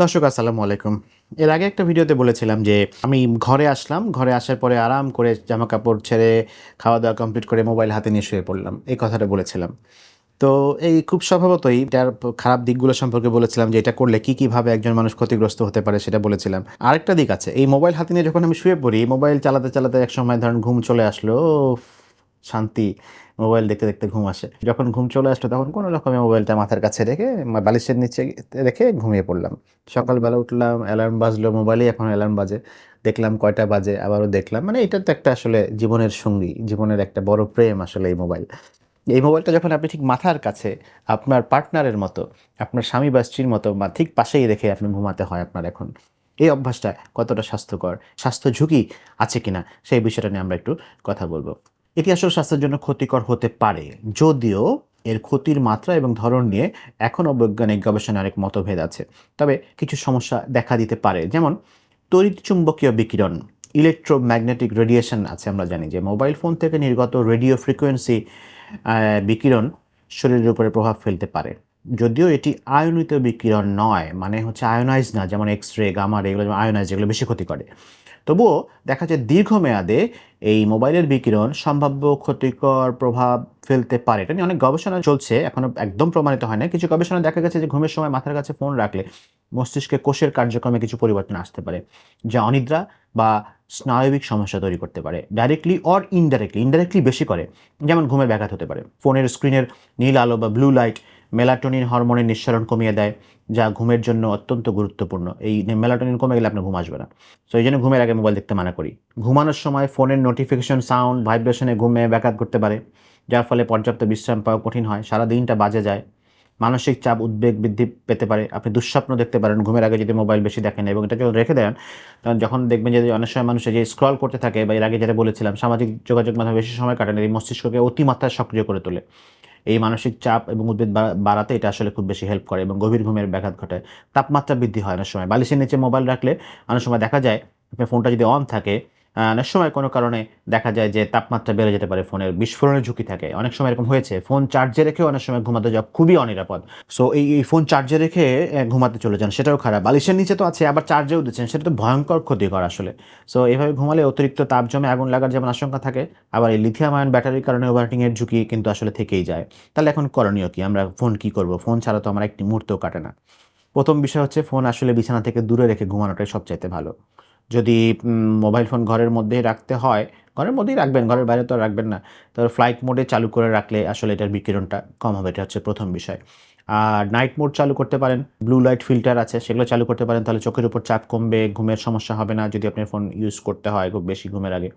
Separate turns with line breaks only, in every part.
দর্শক, আসসালামু আলাইকুম। এর আগে একটা ভিডিওতে বলেছিলাম যে আমি ঘরে আসলাম, ঘরে আসার পরে আরাম করে জামা কাপড় ছেড়ে খাওয়া দাওয়া কমপ্লিট করে মোবাইল হাতে নিয়ে শুয়ে পড়লাম, এই কথাটা বলেছিলাম। তো এই খুব স্বভাবতই এটার খারাপ দিকগুলো সম্পর্কে বলেছিলাম যে এটা করলে কী কীভাবে একজন মানুষ ক্ষতিগ্রস্ত হতে পারে সেটা বলেছিলাম। আরেকটা দিক আছে, এই মোবাইল হাতে নিয়ে যখন আমি শুয়ে পড়ি, মোবাইল চালাতে চালাতে এক সময় ধরেন ঘুম চলে আসলো শান্তি, মোবাইল দেখতে দেখতে ঘুম আসে। যখন ঘুম চলে আসলো তখন কোনো রকমের মোবাইলটা মাথার কাছে রেখে বালিশের নিচে রেখে ঘুমিয়ে পড়লাম। সকালবেলা উঠলাম অ্যালার্ম বাজলো মোবাইলে এখন অ্যালার্ম বাজে। দেখলাম কয়টা বাজে, আবারও দেখলাম। মানে এটা তো একটা আসলে জীবনের সঙ্গী, জীবনের একটা বড় প্রেম আসলে এই মোবাইল। এই মোবাইলটা যখন আপনি ঠিক মাথার কাছে, আপনার পার্টনারের মতো, আপনার স্বামী বা স্ত্রীর মতো বা ঠিক পাশেই রেখে আপনি ঘুমাতে হয় আপনার এখন। এই অভ্যাসটা কতটা স্বাস্থ্যকর, স্বাস্থ্য ঝুঁকি আছে কিনা, সেই বিষয়টা নিয়ে আমরা একটু কথা বলব। এটি আসলে স্বাস্থ্যের জন্য ক্ষতিকর হতে পারে। যদিও এর ক্ষতির মাত্রা এবং ধরন নিয়ে এখনও বৈজ্ঞানিক গবেষণায় অনেক মতভেদ আছে। তবে কিছু সমস্যা দেখা দিতে পারে। যেমন, তড়িৎ চুম্বকীয় বিকিরণ ইলেকট্রোম্যাগনেটিক রেডিয়েশন আছে আমরা জানি যে মোবাইল ফোন থেকে নির্গত রেডিও ফ্রিকোয়েন্সি বিকিরণ শরীরের উপরে প্রভাব ফেলতে পারে। যদিও এটি আয়নিত বিকিরণ নয় মানে হচ্ছে আয়োনাইজ না, যেমন এক্স রে গামার, এগুলো আয়োনাইজ, এগুলো বেশি ক্ষতি করে। তবুও দেখা যায় দীর্ঘমেয়াদে এই মোবাইলের বিকিরণ সম্ভাব্য ক্ষতিকর প্রভাব ফেলতে পারে। এটা নিয়ে অনেক গবেষণা চলছে এখনও একদম প্রমাণিত হয় না কিছু গবেষণা দেখা গেছে যে ঘুমের সময় মাথার কাছে ফোন রাখলে মস্তিষ্কে কোষের কার্যক্রমে কিছু পরিবর্তন আসতে পারে, যা অনিদ্রা বা স্নায়বিক সমস্যা তৈরি করতে পারে ডাইরেক্টলি অর ইনডাইরেক্টলি ইনডাইরেক্টলি বেশি করে, যেমন ঘুমের ব্যাঘাত হতে পারে। ফোনের স্ক্রিনের নীল আলো বা ব্লু লাইট মেলাটোনিন হরমোনের নিঃসরণ কমিয়ে দেয়, যা ঘুমের জন্য অত্যন্ত গুরুত্বপূর্ণ। এই মেলাটোনিন কমে গেলে আপনার ঘুম আসবে না। তো এই জন্য ঘুমের আগে মোবাইল দেখতে মানা করি। ঘুমানোর সময় ফোনের নোটিফিকেশন সাউন্ড ভাইব্রেশনে ঘুমে ব্যাঘাত করতে পারে, যার ফলে পর্যাপ্ত বিশ্রাম পাওয়া কঠিন হয়, সারা দিনটা বাজে যায়। মানসিক চাপ, উদ্বেগ বৃদ্ধি পেতে পারে। আপনি দুঃস্বপ্ন দেখতে পারেন, ঘুমের আগে যদি মোবাইল বেশি দেখেন এবং এটা যখন রেখে দেন, তখন যখন দেখবেন যে অনেক সময় মানুষ যে স্ক্রল করতে থাকে বা এর আগে যেটা বলেছিলাম, সামাজিক যোগাযোগ মাধ্যমে বেশি সময় কাটান এই মস্তিষ্ককে অতিমাত্রায় সক্রিয় করে তোলে। এই মানসিক চাপ এবং বা- বাড়াতে এটা আসলে খুব বেশি হেল্প করে এবং গভীর ঘুমের ব্যাঘাত ঘটায় তাপমাত্রা বৃদ্ধি হয় অনেক সময়। বালিশের নিচে মোবাইল রাখলে অনেক সময় দেখা যায়, আপনার ফোনটা যদি অন থাকে অনেক সময় কোনো কারণে দেখা যায় যে তাপমাত্রা বেড়ে যেতে পারে, ফোনের বিস্ফোরণের ঝুঁকি থাকে। অনেক সময় এরকম হয়েছে, ফোন চার্জে রেখেও অনেক সময় ঘুমাতে যাওয়া খুবই অনিরাপদ। সো এই এই ফোন চার্জে রেখে ঘুমাতে চলে যান, সেটাও খারাপ। বালিশের নিচে তো আছে, আবার চার্জেও দিচ্ছেন, সেটা তো ভয়ঙ্কর ক্ষতিকর আসলে। সো এইভাবে ঘুমালে অতিরিক্ত তাপ জমে আগুন লাগার যেমন আশঙ্কা থাকে, আবার এই লিথিয়াম আয়ন ব্যাটারির কারণে ওভারটিংয়ের ঝুঁকি কিন্তু আসলে থেকেই যায়। তাহলে এখন করণীয় কি? আমরা ফোন কি করব? ফোন ছাড়া তো আমার একটি মুহূর্তও কাটে না। প্রথম বিষয় হচ্ছে, ফোন আসলে বিছানা থেকে দূরে রেখে ঘুমানোটাই সবচাইতে ভালো। যদি মোবাইল ফোন ঘরের মধ্যেই রাখতে হয়, ঘরের মধ্যেই রাখবেন, ঘরের বাইরে তো রাখবেন না। তবে ফ্লাইট মোডে চালু করে রাখলে আসলে এটার বিকিরণটা কম হবে, এটা হচ্ছে প্রথম বিষয়। আর নাইট মোড চালু করতে পারেন। ব্লু লাইট ফিল্টার আছে, সেগুলো চালু করতে পারেন, তাহলে চোখের উপর চাপ কমবে, ঘুমের সমস্যা হবে না যদি আপনার ফোন ইউজ করতে হয় খুব বেশি ঘুমের আগে।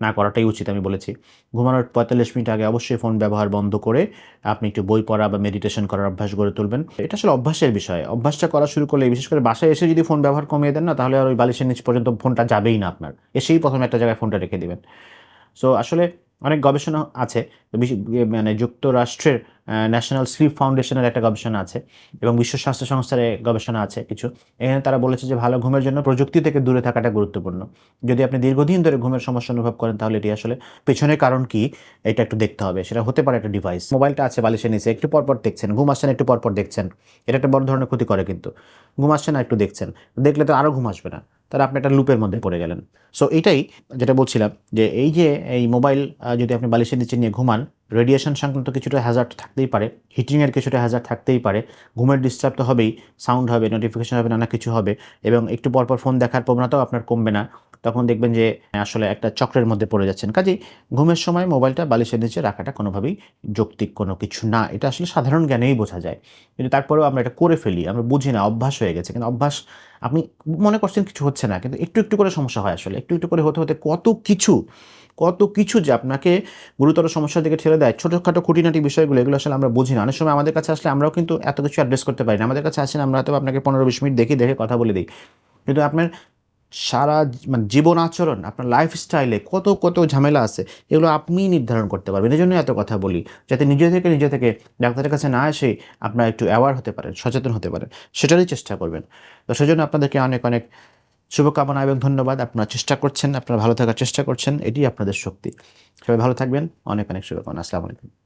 না, করাটাই উচিত আমি বলেছি। ঘুমানোর পঁয়তাল্লিশ মিনিট আগে অবশ্যই ফোন ব্যবহার বন্ধ করে আপনি একটু বই পড়া বা মেডিটেশন করার অভ্যাস গড়ে তুলবেন। এটা আসলে অভ্যাসের বিষয়। অভ্যাসটা করা শুরু করলে, বিশেষ করে বাসায় এসে যদি ফোন ব্যবহার কমিয়ে দেন না, তাহলে আর ওই বালিশের নিচ পর্যন্ত ফোনটা যাবেই না আপনার। এসেই প্রথমে একটা জায়গায় ফোনটা রেখে দেবেন। সো আসলে অনেক গবেষণা আছে মানে যুক্তরাষ্ট্রের ন্যাশনাল স্লিপ ফাউন্ডেশনের একটা গবেষণা আছে এবং বিশ্ব স্বাস্থ্য সংস্থার গবেষণা আছে কিছু। এখানে তারা বলেছে যে ভালো ঘুমের জন্য প্রযুক্তি থেকে দূরে থাকাটা গুরুত্বপূর্ণ। যদি আপনি দীর্ঘদিন ধরে ঘুমের সমস্যা অনুভব করেন, তাহলে এটি আসলে পেছনের কারণ কি, এটা একটু দেখতে হবে। সেটা হতে পারে একটা ডিভাইস মোবাইলটা আছে, বালিশের নিচে, একটু পরপর দেখছেন। ঘুম আসছে না, একটু পরপর দেখছেন। এটা একটা বড় ধরনের ক্ষতি করে কিন্তু। ঘুম আসছে না, একটু দেখছেন। দেখলে তো আরও ঘুম আসবে না। তাহলে আপনি একটা লুপের মধ্যে পড়ে গেলেন। সো এটাই যেটা বলছিলাম যে এই যে এই মোবাইল যদি আপনি বালিশের নিচে নিয়ে ঘুমান রেডিয়েশন সংক্রান্ত কিছুটা হ্যাজার্ড থাকতেই পারে হিটিংয়ের কিছুটা হ্যাজার্ড থাকতেই পারে, ঘুমের ডিস্টার্ব তো হবেই সাউন্ড হবে নোটিফিকেশন হবে, নানা কিছু হবে, এবং একটু পরপর ফোন দেখার প্রবণতাও আপনার কমবে না। তখন দেখবেন যে, আসলে একটা চক্রের মধ্যে পড়ে যাচ্ছেন। কাজেই ঘুমের সময় মোবাইলটা বালিশের নিচে রাখাটা কোনোভাবেই যৌক্তিক কোনো কিছু না। এটা আসলে সাধারণ জ্ঞানেই বোঝা যায়। কিন্তু তারপরেও আমরা এটা করে ফেলি, আমরা বুঝি না, অভ্যাস হয়ে গেছে। কিন্তু অভ্যাস, আপনি মনে করছেন কিছু হচ্ছে না, কিন্তু একটু একটু করে সমস্যা হয় আসলে। একটু একটু করে হতে হতে কত কিছু কত কিছু যে আপনাকে গুরুতর সমস্যার দিকে ঠেলে দেয়, ছোটোখাটো খুঁটিনাটি বিষয়গুলো, এগুলো আসলে আমরা বুঝি না। অনেক সময় আমাদের কাছে আসলে আমরাও কিন্তু এত কিছু অ্যাড্রেস করতে পারি না। আমাদের কাছে আসেন, আমরা হয়তো আপনাকে পনেরো, বিশ মিনিট দেখি, দেখে কথা বলে দিই। কিন্তু আপনার সারা মানে জীবন আচরণ, আপনার লাইফস্টাইলে কত কত ঝামেলা আছে, এগুলো আপনিই নির্ধারণ করতে পারবেন। এই জন্য এত কথা বলি, যাতে নিজে থেকে নিজে থেকে ডাক্তারের কাছে না এসে আপনারা একটু অ্যাওয়ার হতে পারেন, সচেতন হতে পারেন, সেটারই চেষ্টা করবেন। তো সেজন্য আপনাদেরকে অনেক অনেক শুভকামনা এবং ধন্যবাদ। আপনারা চেষ্টা করছেন, আপনারা ভালো থাকার চেষ্টা করছেন এটি আপনাদের শক্তি। সবাই ভালো থাকবেন, অনেক অনেক শুভকামনা। আসসালামু আলাইকুম।